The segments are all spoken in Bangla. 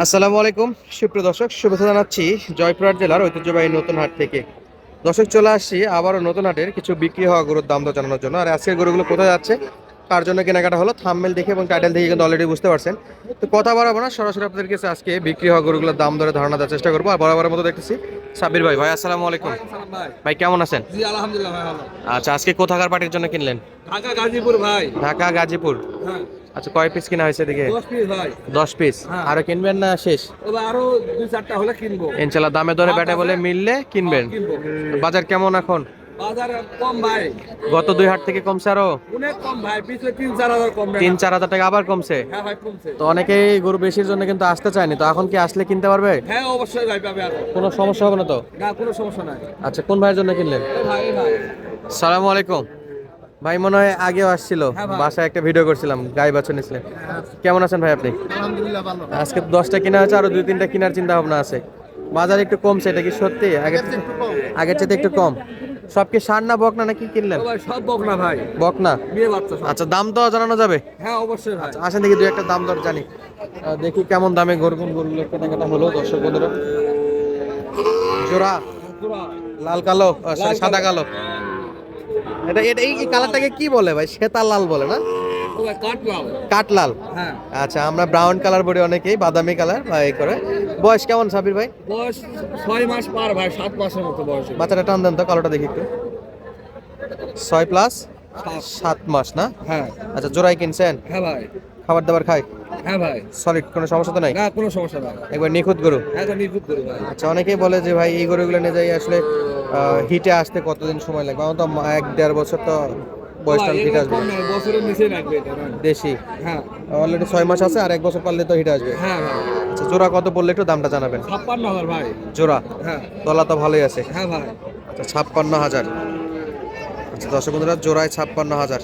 আসসালামু আলাইকুম। সুপ্রিয় দর্শক শুভেচ্ছা জানাচ্ছি জয়পুরহাট জেলার ঐতিহ্যবাহী নতুন হাট থেকে। দর্শক চলে আসছি আবারও নতুন হাটের কিছু বিক্রি হওয়া গরুর দাম দর জানানোর জন্য। আর আজকের গরুগুলো কোথায় যাচ্ছে কার জন্য কেনাকাটা হলো থামমেল দেখে এবং টাইটেল দেখে কিন্তু অলরেডি বুঝতে পারছেন। তো কথা বাড়াবো না সরাসরি আপনাদের কাছে আজকে বিক্রি হওয়া গরুগুলোর দাম দরে ধারণা দেওয়ার চেষ্টা করব। আর বরাবরের মতো দেখতেছি সাবির ভাই। ভাই আসসালামু আলাইকুম। ভাই ভাই কেমন আছেন? জি আলহামদুলিল্লাহ ভাই ভালো। আচ্ছা আজকে কোথাকার পার্টির জন্য কিনলেন? ঢাকা গাজীপুর ভাই। ঢাকা গাজীপুর। হ্যাঁ। আচ্ছা কয় পিস কিনা হয়েছে এদিকে? দশ পিস হ্যাঁ। আরও কিনবেন না শেষ? আরও দুই চারটা হলে কিনবো। ইনশাল্লাহ দামে ব্যাটে বলে মিললে কিনবেন। বাজার কেমন এখন? বাজার কম ভাই। গত দুই হাট থেকে কমছে আরও? অনেক কম ভাই পিছলে তিন চার হাজার কম তিন চার হাজার টাকা আবার কমছে? হ্যাঁ ভাই কমছে। তো অনেকেই গরু বেশির জন্য কিন্তু আসতে চায়নি। তো এখন কি আসলে কিনতে পারবে? হ্যাঁ অবশ্যই ভাই পাবে কোনো সমস্যা হবে না তো? না কোনো সমস্যা নাই। আচ্ছা কোন ভাইয়ের জন্য কিনলেন? এ ভাই ভাই। সালামু আলাইকুম। ভাই মনে হয় আগেও আসছিল। হ্যাঁ বাসায় একটা ভিডিও করছিলাম গাই বাছুর নিছিলেন কেমন আছেন ভাই আপনি? আজকে দশটা কেনা আছে আরও দুই তিনটা কেনার চিন্তা ভাবনা আছে। বাজার একটু কমছে এটা কি সত্যি? আগে আগের চেয়ে একটু কম। সব কি সার না বক না নাকি কিনলেন? সব বক না ভাই। বক না বিয়ে বাচ্চা সব। আচ্ছা দাম তো জানানো যাবে। হ্যাঁ অবশ্যই ভাই। আসেন দেখি দু একটা দাম দর জানি। দেখি কেমন দামে গরুগুন গরুগুলো কেনাকাটা হলো দর্শক বন্ধুরা। জোড়া? লাল কালো? সাদা কালো। এটা এটা এই কালারটাকে কি বলে ভাই? শ্বেতা লাল বলে না? ও ভাই কাট লাল। কাঠ লাল। হ্যাঁ। আচ্ছা আমরা ব্রাউন কালার বলি অনেকেই বাদামি কালার বা এই করে। বয়স কেমন সাবির ভাই? বয়স ছয় মাস পার ভাই সাত মাসের মতো বয়স। বাচ্চাটা টান দেন তো কালোটা দেখি একটু। ছয় প্লাস সাত। সাত মাস না? হ্যাঁ। আচ্ছা জোড়াই কিনছেন? হ্যাঁ ভাই। খাবার দাবার খায়? হ্যাঁ ভাই। সলিড কোনো সমস্যা তো নাই? না কোনো সমস্যা নাই। একবার নিখুঁত গরু? হ্যাঁ নিখুঁত করি ভাই। আচ্ছা অনেকেই বলে যে ভাই এই গরুগুলো নিয়ে যাই আসলে হিটে আসতে কতদিন সময় লাগবে? আমার তো এক দেড় বছর তো বয়সটা ভাই, হিট আসবে বছরের দেশি হ্যাঁ। অলরেডি ছয় মাস আছে আর এক বছর পারলে তো হিট আসবে। হ্যাঁ আচ্ছা জোড়া কত বললে একটু দামটা জানাবেন? ছাপ্পান্ন হাজার ভাই। জোড়া? হ্যাঁ। তলা তো ভালোই আছে। হ্যাঁ ভাই। আচ্ছা ছাপ্পান্ন হাজার। আচ্ছা দর্শক বন্ধুরা জোড়ায় ছাপ্পান্ন হাজার।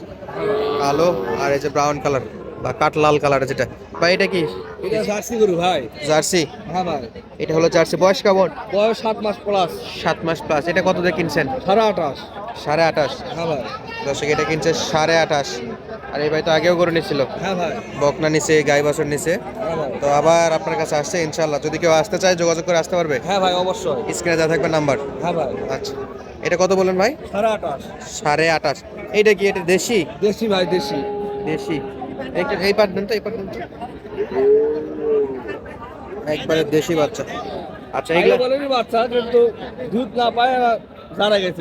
কালো আর এই যে ব্রাউন কালার বা কাঠ লাল কালার যেটা। ভাই এটা কি? এটা জার্সি গরু ভাই। জার্সি? হ্যাঁ ভাই। এটা হলো জার্সি। বয়স কেমন? বয়স সাত মাস প্লাস সাত মাস প্লাস এটা কত দিয়ে কিনছেন? সাড়ে আঠাশ। সাড়ে আঠাশ। হ্যাঁ ভাই। দর্শক এটা কিনছে সাড়ে আঠাশ। আর এই ভাই তো আগেও গরু নিছিল। হ্যাঁ ভাই। বকনা নিছে গাই বাছর নিছে। হ্যাঁ তো আবার আপনার কাছে আসছে ইনশাল্লাহ যদি কেউ আসতে চায় যোগাযোগ করে আসতে পারবে। হ্যাঁ ভাই অবশ্যই। স্ক্রিনে দেওয়া থাকবে নাম্বার। হ্যাঁ ভাই। আচ্ছা। এটা কত বলেন ভাই? সাড়ে আঠাশ। সাড়ে আঠাশ। এইটা কি এটা দেশি? দেশি ভাই দেশি। দেশি। এই এই একবারে দেশি বাচ্চা। আচ্ছা এগুলা বলেনি বাচ্চা কিন্তু দুধ না পায় জানা গেছে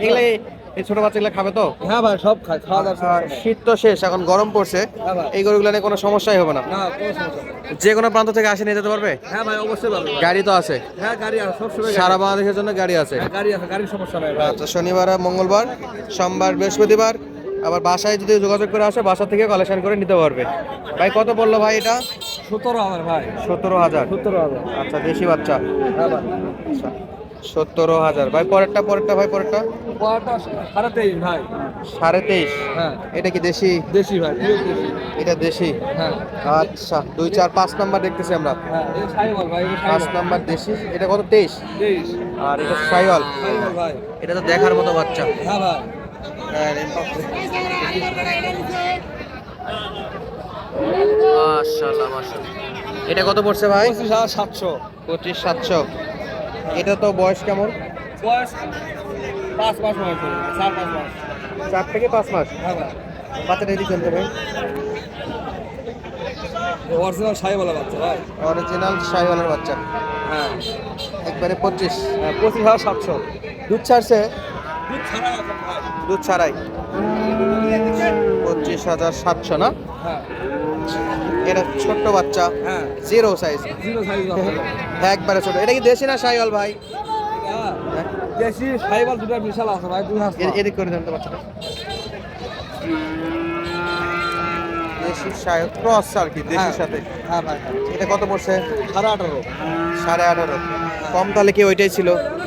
এগুলা এই- ছোট বাচ্চাগুলা খাবে তো? হ্যাঁ ভাই সব খায় খাওয়া দাওয়া শীত তো শেষ এখন গরম পড়ছে। হ্যাঁ এই গরুগুলো নিয়ে কোনো সমস্যাই হবে না। না কোনো সমস্যা যে কোনো প্রান্ত থেকে আসে নিয়ে যেতে পারবে? হ্যাঁ ভাই অবশ্যই পাবে গাড়ি তো আছে। হ্যাঁ গাড়ি আছে সবসময় সারা বাংলাদেশের জন্য গাড়ি আছে। হ্যাঁ, গাড়ি আছে গাড়ির সমস্যা নাই আচ্ছা শনিবার আর মঙ্গলবার সোমবার বৃহস্পতিবার আবার বাসায় যদি যোগাযোগ করে আসে বাসা থেকে কালেকশন করে নিতে পারবে। ভাই কত বলল ভাই এটা? সতেরো হাজার ভাই। সতেরো হাজার? সতেরো হাজার। আচ্ছা দেশি বাচ্চা? হ্যাঁ ভাই। আচ্ছা সতেরো হাজার। ভাই পরেরটা পরেরটা ভাই পরেরটা? সাড়ে তেইশ ভাই। সাড়ে তেইশ? হ্যাঁ। এটা কি দেশি? দেশি ভাই এটা দেশি? হ্যাঁ। আচ্ছা দুই চার পাঁচ নাম্বার দেখতেছি আমরা। হ্যাঁ পাঁচ নাম্বার দেশি। এটা কত তেইশ? তেইশ। আর এটা সাইওয়াল? এটা তো দেখার মতো বাচ্চা। হ্যাঁ ভাই। এটা কত পড়ছে ভাই? পঁচিশ হাজার সাতশো। পঁচিশ সাতশো। এটা তো বয়স কেমন? বয়স পাঁচ মাস চার পাঁচ মাস। চার থেকে পাঁচ মাস? হ্যাঁ বাচ্চাটা এদিকে ভাই। অরিজিনাল বাচ্চা ভাই। অরিজিনাল সাইওয়ালের বাচ্চা। হ্যাঁ। একবারে পঁচিশ। হ্যাঁ পঁচিশ হাজার সাতশো। দুধ ছাড়ছে? দুধ ছাড়াই পঁচিশ হাজার সাতশো না? হ্যাঁ। এটা ছোট্ট বাচ্চা হ্যাঁ। জিরো সাইজ বাচ্চা একবারে ছোট। এটা কি দেশি না সাইওয়াল ভাই? হ্যাঁ। দেশি সাইবল দুটো বিশাল আছে ভাই দুই হাজার এদিক করে দেন তো বাচ্চাটা। দেশি সাইওয়াল ক্রস আর কি দেশির সাথে। হ্যাঁ ভাই হ্যাঁ। এটা কত পড়ছে? সাড়ে আঠারো। সাড়ে আঠারো। কম তাহলে কি ওইটাই ছিল? হ্যাঁ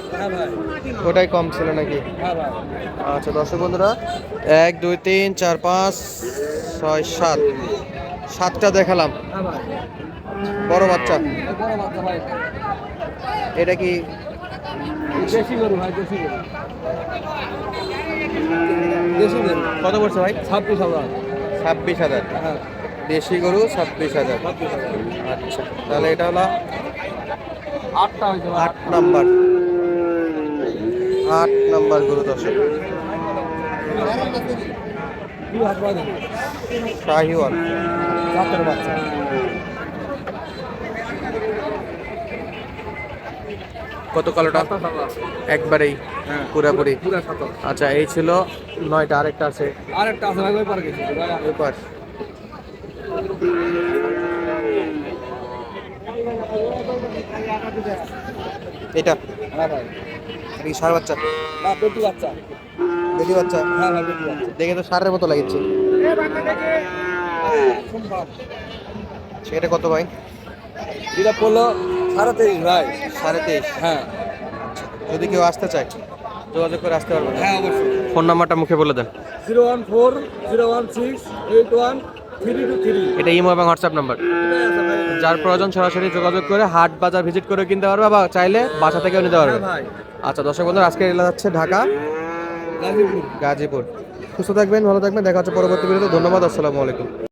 ওটাই কম ছিল নাকি? আচ্ছা দর্শক বন্ধুরা এক দুই তিন চার পাঁচ ছয় সাত। সাতটা দেখালাম। বড় বাচ্চা। এটা কি? কত পড়ছে ভাই? ছাব্বিশ হাজার। ছাব্বিশ হাজার। হ্যাঁ। দেশি গরু ছাব্বিশ হাজার। আচ্ছা তাহলে এটা হলো আট নাম্বার। আট নাম্বার গরু দর্শক শাহিওয়াল। বাচ্চা কত কালোটা? একবারেই হ্যাঁ পুরাপুরি। আচ্ছা এই ছিল নয়টা আরেকটা আছে। আর একটা আছে ভাই ওই পারে গেছি। ভাই এবার এটা। হ্যাঁ ভাই সার বাচ্চা? না পেটি বাচ্চা। বেটি বাচ্চা? হ্যাঁ ভাই পেটি বাচ্চা। দেখে তো সারের মতো লাগছে। সম্ভব সেটা কত ভাই? এটা পড়ল সাড়ে তেইশ ভাই। সাড়ে তেইশ? হ্যাঁ। যদি কেউ আসতে চায় যোগাযোগ করে আসতে পারবে হ্যাঁ অবশ্যই। ফোন নাম্বারটা মুখে বলে দেন। Zero one four zero one six eight one three two three. এটা ইমো এবং হোয়াটসঅ্যাপ নাম্বার। যার প্রয়োজন সরাসরি যোগাযোগ করে হাট বাজার ভিজিট করে কিনতে পারবে বা চাইলে বাসা থেকেও নিতে পারবে। হ্যাঁ ভাই। আচ্ছা দর্শক বন্ধুরা আজকে এলা যাচ্ছে ঢাকা গাজীপুর। গাজীপুর। সুস্থ থাকবেন ভালো থাকবেন দেখা হচ্ছে পরবর্তী ভিডিওতে। ধন্যবাদ আসসালামু আলাইকুম।